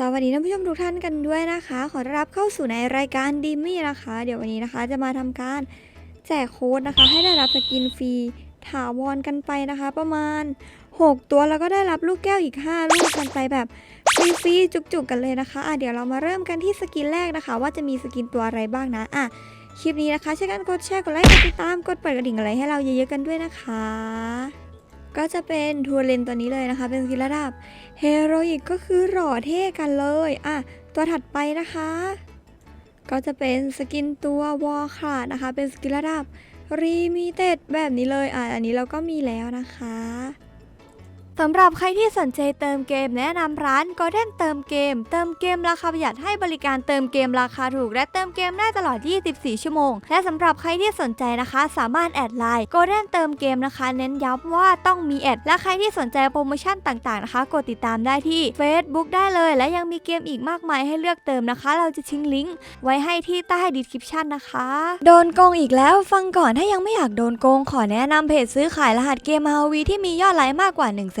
สวัสดีท่านผู้ชมทุกท่านกันด้วยนะคะ ขอต้อนรับเข้าสู่ในรายการดีมี่นะคะ เดี๋ยววันนี้นะคะ จะมาทำการแจกโค้ดนะคะ ให้ได้รับสกินฟรีถาวรกันไปนะคะ ประมาณ 6 ตัวแล้วก็ได้รับลูกแก้วอีก 5 ลูกกันไปแบบฟรีๆจุกๆกันเลยนะคะอะเดี๋ยวเรามาเริ่มกันที่สกินแรกนะคะ ว่าจะมีสกินตัวอะไรบ้างนะอะคลิปนี้นะคะช่วยกันกดแชร์กดไลค์กดติดตามกดเปิดกระดิ่งอะไรให้เราเยอะๆกันด้วยนะคะ ก็จะเป็นทัวร์เลนตัวนี้เลยนะคะ เป็นสกิลระดับเฮโรอีกก็คือหล่อเท่กันเลย อะ ตัวถัดไปนะคะ ก็จะเป็นสกินตัววอลคาดนะคะ เป็นสกินระดับรีมิเต็ดแบบนี้เลย อะ อันนี้เราก็มีแล้วนะคะ สำหรับใครที่สนใจเติมเกมแนะนำร้าน Golden เติมเกม เติมเกมราคาประหยัดให้บริการเติมเกมราคาถูก และเติมเกมได้ตลอด 24 ชั่วโมง และสำหรับใครที่สนใจนะคะ สามารถแอดไลน์ Golden เติมเกมนะคะ เน้นย้ำว่าต้องมีแอด และใครที่สนใจโปรโมชั่นต่างๆนะคะ กดติดตามได้ที่ Facebook ได้เลย และยังมีเกมอีกมากมายให้เลือกเติมนะคะ เราจะทิ้งลิงก์ไว้ให้ที่ใต้ดีสคริปชันนะคะ โดนโกงอีกแล้วฟังก่อนถ้ายังไม่อยากโดนโกงขอแนะนำเพจซื้อขายรหัสเกม RV ที่มียอดไลค์มากกว่า1 0 0 0 0แส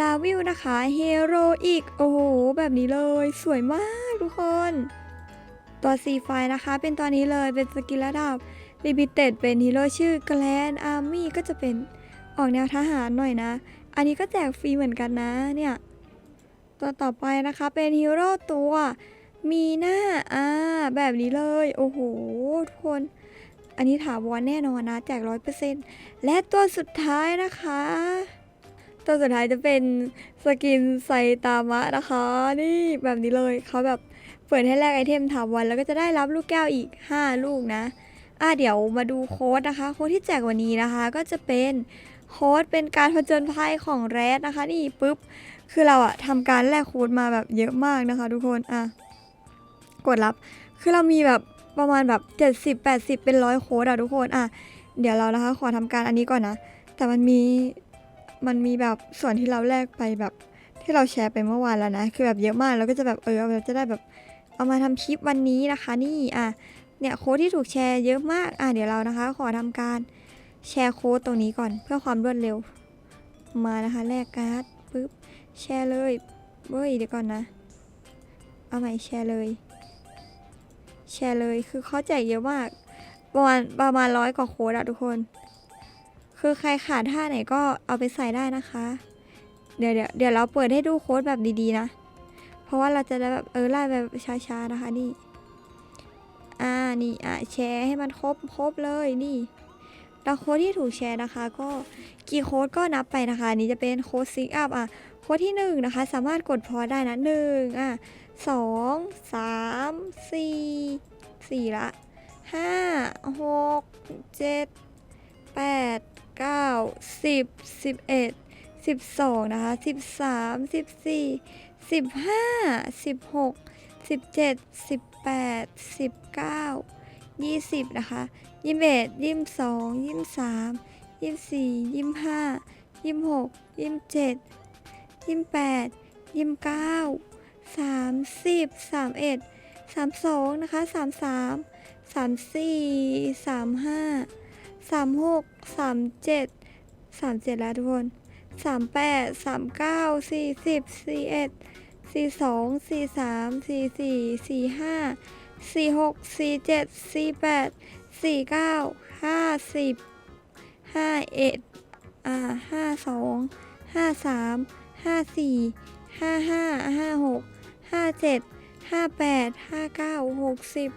ลาวิวนะคะเฮโรอีกโอ้โห แบบนี้เลยสวยมากทุกคน ตัวซีไฟนะคะ เป็นตัวนี้เลยเป็นสกิลระดับลิมิเต็ดเป็นฮีโร่ชื่อแกลนอาร์มี่ก็จะเป็นออกแนวทหารหน่อยนะ อันนี้ก็แจกฟรีเหมือนกันนะเนี่ย ตัวต่อไปนะคะเป็นฮีโร่ตัวมีหน้าอ่าแบบนี้เลย โอ้โห ทุกคน อันนี้ถาวรแน่นอนนะ แจกร้อยเปอร์เซ็นต์และตัวสุดท้ายนะคะ ตัวสุดท้ายจะเป็นสกินไซตามะนะคะ นี่แบบนี้เลยเขาแบบเปิดให้แลกไอเทมถาวรแล้วก็จะได้รับลูกแก้วอีก 5 ลูกนะ อะเดี๋ยวมาดูโค้ดนะคะ โค้ดที่แจกวันนี้นะคะ ก็จะเป็นโค้ดเป็นการผจญภัยของแรดนะคะ นี่ปุ๊บ คือเราอะทำการแลกโค้ดมาแบบเยอะมากนะคะ ทุกคนอะกดรับ คือเรามีแบบประมาณแบบ 70 80 เป็นร้อยโค้ดอะทุกคนอะเดี๋ยวเรานะคะ ขอทำการอันนี้ก่อนนะ แต่มันมี มันมีแบบส่วนที่เราแลกไปแบบที่เราแชร์ไปเมื่อวานแล้วนะ คือแบบเยอะมากแล้วก็จะแบบเออเราจะได้แบบเอามาทำคลิปวันนี้นะคะ นี่อะเนี่ยโค้ดที่ถูกแชร์เยอะมากอะเดี๋ยวเรานะคะ ขอทำการแชร์โค้ดตรงนี้ก่อนเพื่อความรวดเร็ว มานะคะแลกการ์ดปึ๊บแชร์เลยเว้ยเดี๋ยวก่อนนะ เอาใหม่แชร์เลย แชร์เลยคือเขาแจกเยอะมากประมาณประมาณร้อยกว่าโค้ดอะทุกคน คือใครขาดท่าไหนก็เอาไปใส่ได้นะคะ เดี๋ยวเดี๋ยวเดี๋ยวเราเปิดให้ดูโค้ดแบบดีๆนะ เพราะว่าเราจะได้แบบเออไล่แบบช้าๆนะคะนี่ อ่านี่อะแชร์ให้มันครบครบเลยนี่แล้วโค้ดที่ถูกแชร์นะคะ ก็กี่โค้ดก็นับไปนะคะนี้จะเป็นโค้ดซิกอัพอะโค้ดที่หนึ่งนะคะ สามารถกดพอได้นะหนึ่งอะสองสามสี่สี่ละห้าหกเจ็ดแปด เก้าสิบสิบเอ็ดสิบสองนะคะสิบสามสิบสี่สิบห้าสิบหกสิบเจ็ดสิบแปดสิบเก้ายี่สิบนะคะยี่สิบเอ็ดยี่สิบสองยี่สิบสามยี่สิบสี่ยี่สิบห้ายี่สิบหกยี่สิบเจ็ดยี่สิบแปดยี่สิบเก้าสามสิบสามเอ็ดสามสองนะคะสามสามสามสี่สามห้า สามหกสามเจ็ดสามเจ็ดแล้วทุกคนสามแปดสามเก้าสี่สิบสี่เอ็ดสี่สองสี่สามสี่สี่สี่ห้าสี่หกสี่เจ็ดสี่แปดสี่เก้าห้าสิบห้าเอ็ดอ่าห้าสองห้าสามห้าสี่ห้าห้าห้าหกห้าเจ็ดห้าแปดห้าเก้าหกสิบ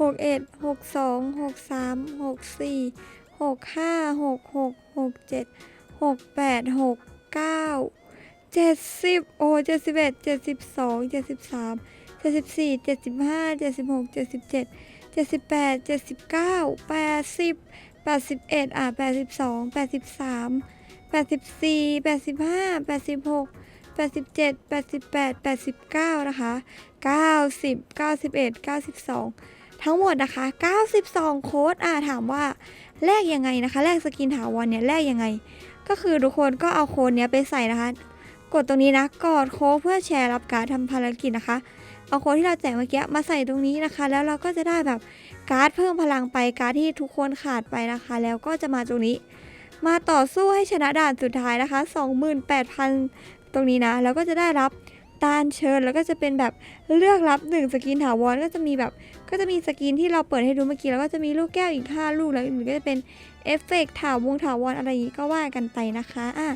หกเอ็ดหกสองหกสามหกสี่ กห้าหกหกหกเจ็ดหกแปดหกเก้าเจ็ดสิบโอ้เจ็ดสิบเอ็ดเจ็ดสิบสองเจ็ดสิบสามเจ็ดสิบสี่เจ็ดสิบห้าเจ็ดสิบหกเจ็ดสิบเจ็ดเจ็ดสิบแปดเจ็ดสิบเก้าแปดสิบแปดสิบเอ็ดอะแปดสิบสองแปดสิบสามแปดสิบสี่แปดสิบห้าแปดสิบหก87 88 89นะคะ90 91 92 ทั้งหมดนะคะ 92 โค้ดอ่าถามว่าแลกยังไงนะคะ แลกสกินถาวรเนี่ยแลกยังไง ก็คือทุกคนก็เอาโค้ดเนี้ยไปใส่นะคะ กดตรงนี้นะกดโค้ดเพื่อแชร์รับการทำภารกิจนะคะ เอาโค้ดที่เราแจกเมื่อกี้มาใส่ตรงนี้นะคะ แล้วเราก็จะได้แบบการ์ดเพิ่มพลังไปการ์ดที่ทุกคนขาดไปนะคะ แล้วก็จะมาตรงนี้ มาต่อสู้ให้ชนะด่านสุดท้ายนะคะ 28,000 ตรงนี้นะ แล้วก็จะได้รับ ตานเชิญแล้วก็จะเป็นแบบเลือกรับหนึ่งสกินถาวรก็จะมีแบบก็จะมีสกินที่เราเปิดให้ดูเมื่อกี้แล้วก็จะมีลูกแก้วอีก 5 ลูกแล้วอื่นก็จะเป็นเอฟเฟกต์ถาวงถาวรอะไรอย่างนี้ก็ว่ากันไปนะคะอะ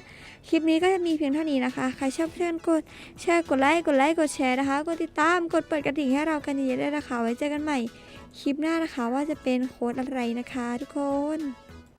คลิปนี้ก็จะมีเพียงเท่านี้นะคะ ใครชอบเพื่อนกดแชร์กดไลค์กดไลค์กดแชร์นะคะกดติดตามกดเปิดกระดิ่งให้เรากันเยอะๆด้วยนะคะ ไว้เจอกันใหม่คลิปหน้านะคะว่าจะเป็นโค้ดอะไรนะคะ ทุกคน